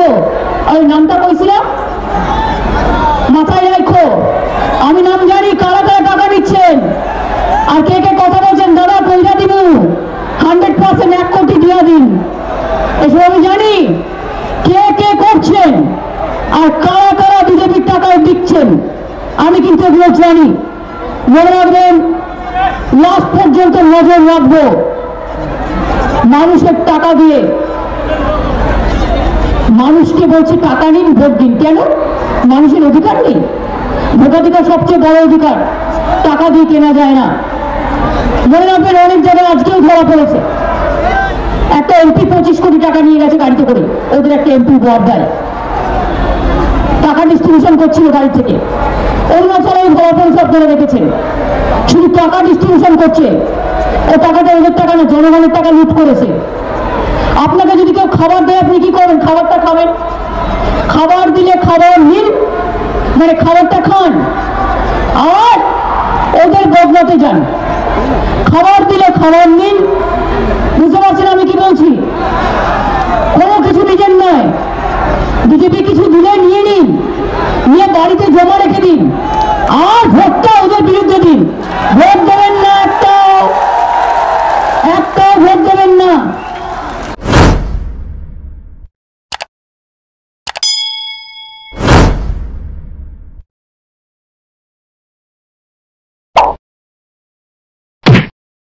গো, ওই নামটা কইছিলাম মাথায় রাখো, আমি নাম জানি, কারা কারা টাকা দিচ্ছেন? আর কে কে কথা বলছেন, দাদা, কইরা দিব। হান্ড্রেড পার্সেন্ট এক কোটি দিয়া দিন। এসব আমি জানি। কে কে করছেন? আর কারা কারা বিজেপির টাকায় দিচ্ছেন? আমি কিন্তু এগুলো জানি। মনে রাখবেন লাস্ট পর্যন্ত নজর রাখব। মানুষের টাকা দিয়ে মানুষকে বলছে টাকা নিন ভোট দিন। কেন? মানুষের অধিকার নেই। ভোটাধিকার সবচেয়ে বড় অধিকার। টাকা দিয়ে কেনা যায় না। মনে রাখবেন, অনেক জায়গায় আজকেও ধরা পড়েছে। একটা এমপি পঁচিশ কোটি টাকা নিয়ে গেছে গাড়িতে করে। ওদের একটা এমপি বর দেয়। টাকা ডিস্ট্রিবিউশন করছিল গাড়ি থেকে। অরুণাচলে ওই ধরা পড়েছে আপনারা দেখেছেন। শুধু টাকা ডিস্ট্রিবিউশন করছে। ও টাকাটা ওদের টাকা না, জনগণের টাকা লুট করেছে। আপনাকে যদি কেউ খাবার দেয়, আপনি কি করবেন? খাবারটা খাবেন? খাবার দিলে খাবার নিন মানে খাবারটা খান। আর ওদের বদলাতে যান। খাবার দিলে খাবার নিন বুঝতে পারছেন আমি কি বলছি? কোনো কিছু নিজের নয়। বিজেপি কিছু দিলে নিয়ে নিন। নিয়ে বাড়িতে জমা রেখে দিন।